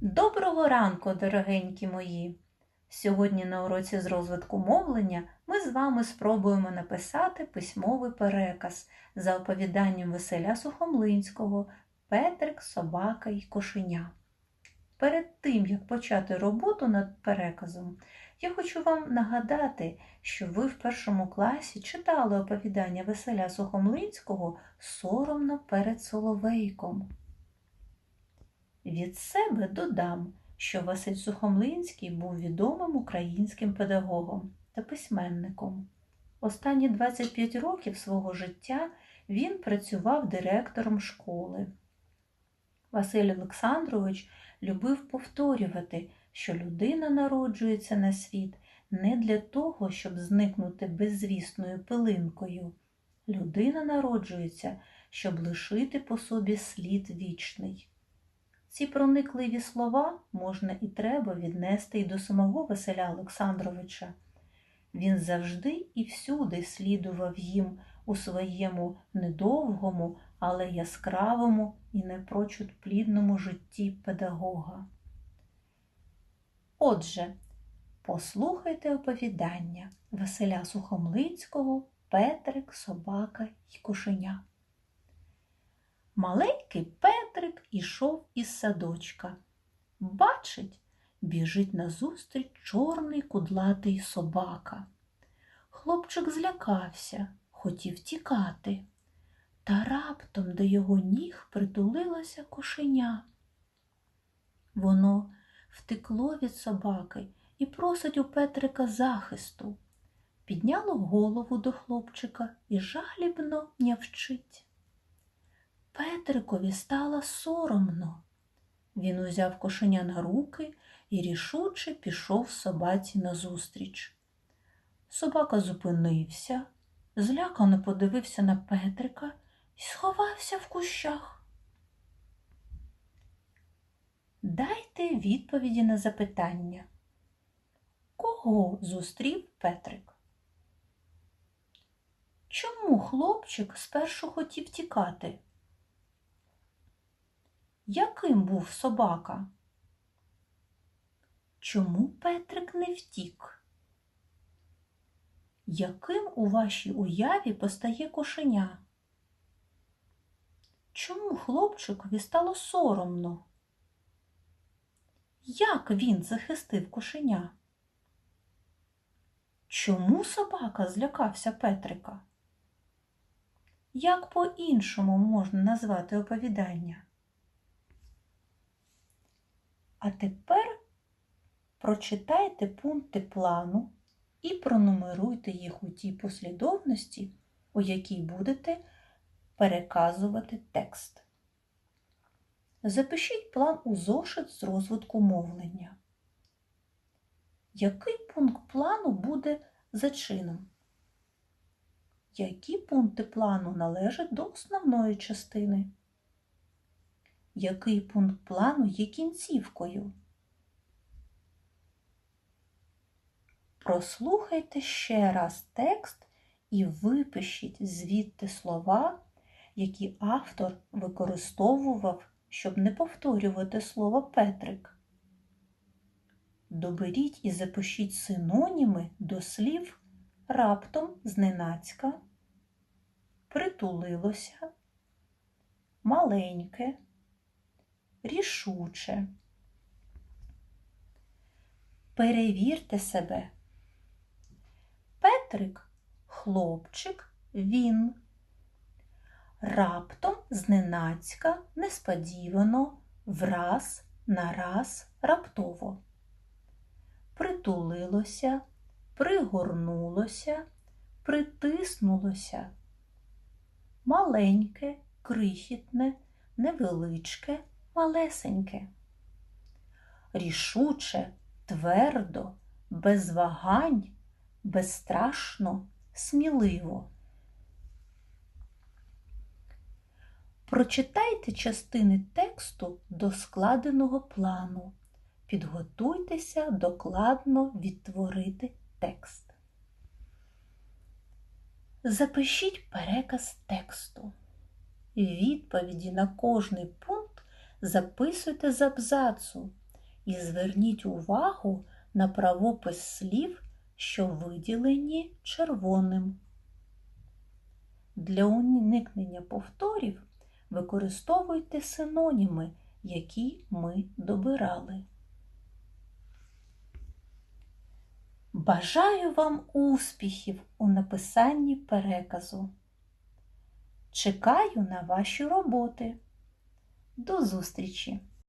Доброго ранку, дорогенькі мої! Сьогодні на уроці з розвитку мовлення ми з вами спробуємо написати письмовий переказ за оповіданням Веселя Сухомлинського Петрик, собака й кошеня. Перед тим, як почати роботу над переказом, я хочу вам нагадати, що ви в першому класі читали оповідання Веселя Сухомлинського соромно перед Соловейком. Від себе додам, що Василь Сухомлинський був відомим українським педагогом та письменником. Останні 25 років свого життя він працював директором школи. Василь Олександрович любив повторювати, що людина народжується на світ не для того, щоб зникнути беззвісною пилинкою. Людина народжується, щоб лишити по собі слід вічний. Ці проникливі слова можна і треба віднести й до самого Василя Олександровича. Він завжди і всюди слідував їм у своєму недовгому, але яскравому і непрочуд плідному житті педагога. Отже, послухайте оповідання Василя Сухомлинського Петрик, собака й кошеня. Маленький Петрик ішов із садочка. Бачить, біжить назустріч чорний кудлатий собака. Хлопчик злякався, хотів тікати, та раптом до його ніг притулилося кошеня. Воно втекло від собаки і просить у Петрика захисту. Підняло голову до хлопчика і жалібно нявчить. Петрикові стало соромно. Він узяв кошеня на руки і рішуче пішов собаці назустріч. Собака зупинився, злякано подивився на Петрика і сховався в кущах. Дайте відповіді на запитання. Кого зустрів Петрик? Чому хлопчик спершу хотів тікати? Яким був собака? Чому Петрик не втік? Яким у вашій уяві постає кошеня? Чому хлопчикові стало соромно? Як він захистив кошеня? Чому собака злякався Петрика? Як по-іншому можна назвати оповідання? А тепер прочитайте пункти плану і пронумеруйте їх у тій послідовності, у якій будете переказувати текст. Запишіть план у зошит з розвитку мовлення. Який пункт плану буде зачином? Які пункти плану належать до основної частини? Який пункт плану є кінцівкою? Прослухайте ще раз текст і випишіть звідти слова, які автор використовував, щоб не повторювати слово Петрик. Доберіть і запишіть синоніми до слів раптом зненацька, притулилося, маленьке рішуче. Перевірте себе. Петрик хлопчик, він. Раптом зненацька, несподівано, враз, нараз, раптово. Притулилося, пригорнулося, притиснулося. Маленьке, крихітне, невеличке малесеньке. Рішуче, твердо, без вагань, безстрашно, сміливо. Прочитайте частини тексту до складеного плану. Підготуйтеся докладно відтворити текст. Запишіть переказ тексту. Відповіді на кожний пункт записуйте з абзацу, і зверніть увагу на правопис слів, що виділені червоним. Для уникнення повторів використовуйте синоніми, які ми добирали. Бажаю вам успіхів у написанні переказу. Чекаю на ваші роботи. До зустрічі!